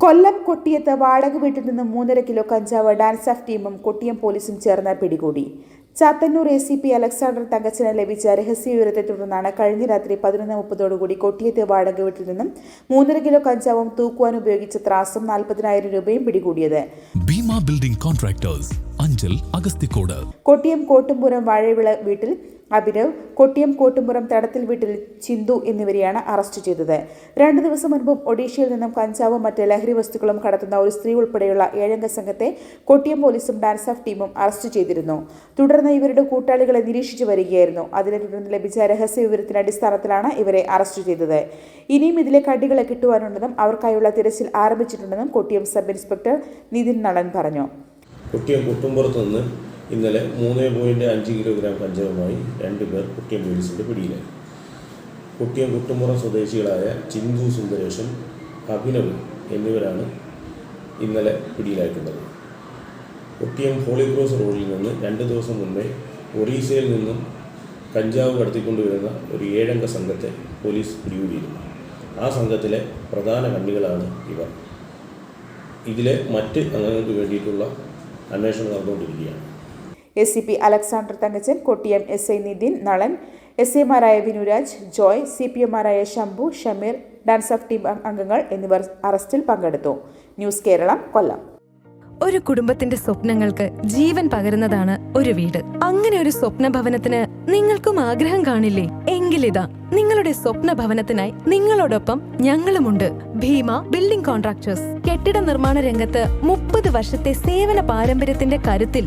കൊല്ലം കൊട്ടിയത്ത് വാടക വീട്ടിൽ നിന്ന് മൂന്നര കിലോ കഞ്ചാവ് ഡാൻസ് ഓഫ് ടീമും കൊട്ടിയം പോലീസും ചേർന്ന് പിടികൂടി. Chathannoor A C P Alexander Thankachan ലഭിച്ച രഹസ്യ വിവരത്തെ തുടർന്നാണ് കഴിഞ്ഞ രാത്രി പതിനൊന്ന് മുപ്പതോടുകൂടി കൊട്ടിയത്തെ വാടക വീട്ടിൽ നിന്നും മൂന്നര കിലോ കഞ്ചാവും തൂക്കുവാൻ ഉപയോഗിച്ച ത്രാസും നാൽപ്പതിനായിരം രൂപയും പിടികൂടിയത്. ബിൽഡിംഗ് കോൺട്രാക്ടേഴ്സ് അഞ്ചൽ അഗസ്തിക്കോട് കൊട്ടിയം കോട്ടുംപുരം വാഴവിള വീട്ടിൽ അഭിനവ് കൊട്ടിയം കോട്ടുമുറം തടത്തിൽ വീട്ടിൽ ചിന്തു എന്നിവരെയാണ് അറസ്റ്റ് ചെയ്തത്. രണ്ടു ദിവസം മുൻപും ഒഡീഷയിൽ നിന്നും കഞ്ചാവും മറ്റ് ലഹരി വസ്തുക്കളും കടത്തുന്ന ഒരു സ്ത്രീ ഉൾപ്പെടെയുള്ള ഏഴംഗ സംഘത്തെ കൊട്ടിയം പോലീസും ഡാൻസ് ഓഫ് ടീമും അറസ്റ്റ് ചെയ്തിരുന്നു. തുടർന്ന് ഇവരുടെ കൂട്ടാളികളെ നിരീക്ഷിച്ചു വരികയായിരുന്നു. അതിനെ തുടർന്ന് ലഭിച്ച രഹസ്യ വിവരത്തിന്റെ അടിസ്ഥാനത്തിലാണ് ഇവരെ അറസ്റ്റ് ചെയ്തത്. ഇനിയും ഇതിലെ കടികളെ കിട്ടുവാനുണ്ടെന്നും അവർക്കായുള്ള തിരച്ചിൽ ആരംഭിച്ചിട്ടുണ്ടെന്നും കൊട്ടിയം സബ് ഇൻസ്പെക്ടർ നിതിൻ നളൻ പറഞ്ഞു. കുട്ടിയം കുട്ടുംപുറത്ത് നിന്ന് ഇന്നലെ മൂന്ന് പോയിന്റ് അഞ്ച് കിലോഗ്രാം കഞ്ചാവുമായി രണ്ട് പേർ കുട്ടിയം പോലീസിന്റെ പിടിയിലായി. കുട്ടിയം കുട്ടുമുറം സ്വദേശികളായ ചിന്തു സുന്ദരേശൻ അഭിനവ് എന്നിവരാണ് ഇന്നലെ പിടിയിലായിട്ടുള്ളത് കുട്ടിയം ഹോളിക്രോസ് റോഡിൽ നിന്ന് രണ്ട് ദിവസം മുമ്പേ ഒറീസയിൽ നിന്നും കഞ്ചാവ് കടത്തിക്കൊണ്ടുവരുന്ന ഒരു ഏഴംഗ സംഘത്തെ പോലീസ് പിടികൂടിയിരുന്നു. ആ സംഘത്തിലെ പ്രധാന കണ്ണികളാണ് ഇവർ. ഇതിലെ മറ്റ് അംഗങ്ങൾക്ക് വേണ്ടിയിട്ടുള്ള അന്വേഷണം നടന്നുകൊണ്ടിരിക്കുകയാണ്. S C P Alexander Thankachan Kottiyam S I Nithin Nalan S എമാരായ Vinuraj Joy C P എമാരായ Shambhu Shameer DANSAF team അംഗങ്ങൾ എന്നിവർ അറസ്റ്റിൽ പങ്കെടുത്തു. ന്യൂസ് കേരളം കൊല്ലം ഒരു കുടുംബത്തിന്റെ സ്വപ്നങ്ങൾക്ക് ജീവൻ പകരുന്നതാണ് ഒരു വീട്. അങ്ങനെ ഒരു സ്വപ്ന ഭവനത്തിന് നിങ്ങൾക്കും ആഗ്രഹം കാണില്ലേ? എങ്കിലിതാ നിങ്ങളുടെ സ്വപ്ന ഭവനത്തിനായി നിങ്ങളോടൊപ്പം ഞങ്ങളുമുണ്ട്. ഭീമ ബിൽഡിംഗ് കോൺട്രാക്ടേഴ്സ് കെട്ടിട നിർമ്മാണ രംഗത്ത് മുപ്പത് വർഷത്തെ സേവന പാരമ്പര്യത്തിന്റെ കരുത്തിൽ